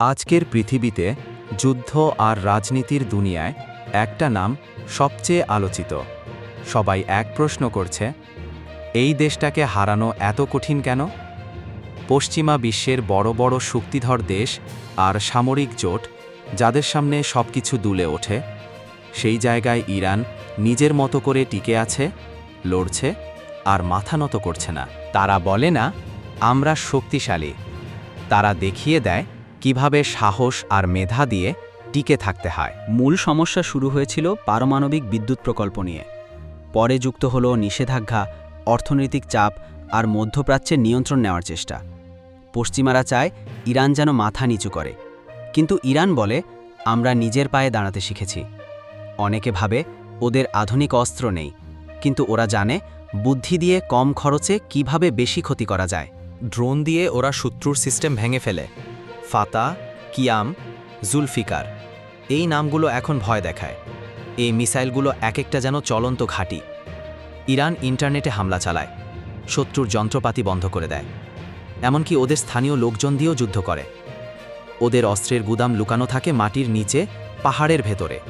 আজকের পৃথিবীতে যুদ্ধ আর রাজনীতির দুনিয়ায় একটা নাম সবচেয়ে আলোচিত। সবাই এক প্রশ্ন করছে, এই দেশটাকে হারানো এত কঠিন কেন? পশ্চিমা বিশ্বের বড় বড় শক্তিধর দেশ আর সামরিক জোট, যাদের সামনে সব কিছু দুলে ওঠে, সেই জায়গায় ইরান নিজের মতো করে টিকে আছে, লড়ছে আর মাথা নত করছে না। তারা বলে না, আমরা শক্তিশালী। তারা দেখিয়ে দেয় কীভাবে সাহস আর মেধা দিয়ে টিকে থাকতে হয়। মূল সমস্যা শুরু হয়েছিল পারমাণবিক বিদ্যুৎ প্রকল্প নিয়ে। পরে যুক্ত হল নিষেধাজ্ঞা অর্থনৈতিক চাপ আর মধ্যপ্রাচ্যের নিয়ন্ত্রণ নেওয়ার চেষ্টা। পশ্চিমারা চায় ইরান যেন মাথা নিচু করে। কিন্তু ইরান বলে আমরা নিজের পায়ে দাঁড়াতে শিখেছি। অনেকে ভাবে ওদের আধুনিক অস্ত্র নেই। কিন্তু ওরা জানে বুদ্ধি দিয়ে কম খরচে কীভাবে বেশি ক্ষতি করা যায়। ড্রোন দিয়ে ওরা শত্রুর সিস্টেম ভেঙে ফেলে। ফাতা, কিয়াম, জুলফিকার। এই নামগুলো এখন ভয় দেখায়। এই মিসাইলগুলো এক একটা যেন চলন্ত ঘাঁটি। ইরান ইন্টারনেটে হামলা চালায়। শত্রুর যন্ত্রপাতি বন্ধ করে দেয়। এমনকি ওদের স্থানীয় লোকজন দিয়েও যুদ্ধ করে। ওদের অস্ত্রের গুদাম লুকানো থাকে মাটির নিচে, পাহাড়ের ভেতরে।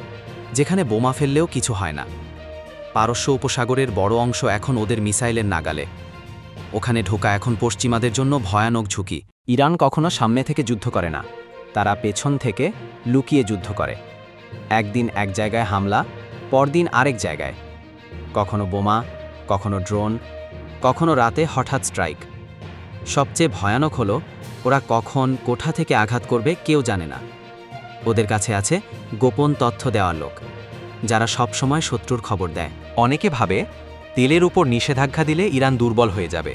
যেখানে বোমা ফেললেও কিছু হয় না। পারস্য উপসাগরের বড় অংশ এখন ওদের মিসাইলের নাগালে। ওখানে ঢোকা এখন পশ্চিমাদের জন্য ভয়ানক ঝুঁকি। ইরান কখনো সামনে থেকে যুদ্ধ করে না। তারা পেছন থেকে লুকিয়ে যুদ্ধ করে। একদিন এক জায়গায় হামলা, পরদিন আরেক জায়গায়। কখনো বোমা, কখনো ড্রোন, কখনো রাতে হঠাৎ স্ট্রাইক। সবচেয়ে ভয়ানক হলো, ওরা কখন কোঠা থেকে আঘাত করবে কেউ জানে না। ওদের কাছে আছে গোপন তথ্য দেওয়ার লোক, যারা সবসময় শত্রুর খবর দেয়। অনেকে ভাবে, তেলের উপর নিষেধাজ্ঞা দিলে ইরান দুর্বল হয়ে যাবে।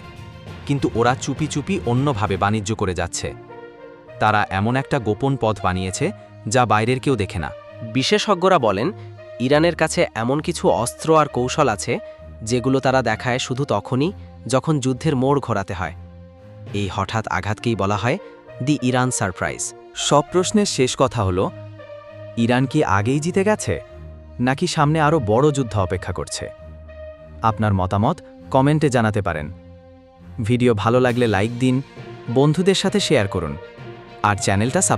কিন্তু ওরা চুপি চুপি অন্যভাবে বাণিজ্য করে যাচ্ছে। তারা এমন একটা গোপন পথ বানিয়েছে যা বাইরের কেউ দেখে না। বিশেষজ্ঞরা বলেন, ইরানের কাছে এমন কিছু অস্ত্র আর কৌশল আছে যেগুলো তারা দেখায় শুধু তখনই যখন যুদ্ধের মোড় ঘোরাতে হয়। এই হঠাৎ আঘাতকেই বলা হয় দি ইরান সারপ্রাইজ। সব প্রশ্নের শেষ কথা হলো, ইরান কি আগেই জিতে গেছে? নাকি সামনে আরও বড় যুদ্ধ অপেক্ষা করছে? আপনার মতামত কমেন্টে জানাতে পারেন। ভিডিও ভালো লাগলে লাইক দিন বন্ধুদের সাথে শেয়ার করুন আর চ্যানেলটা সাবস্ক্রাইব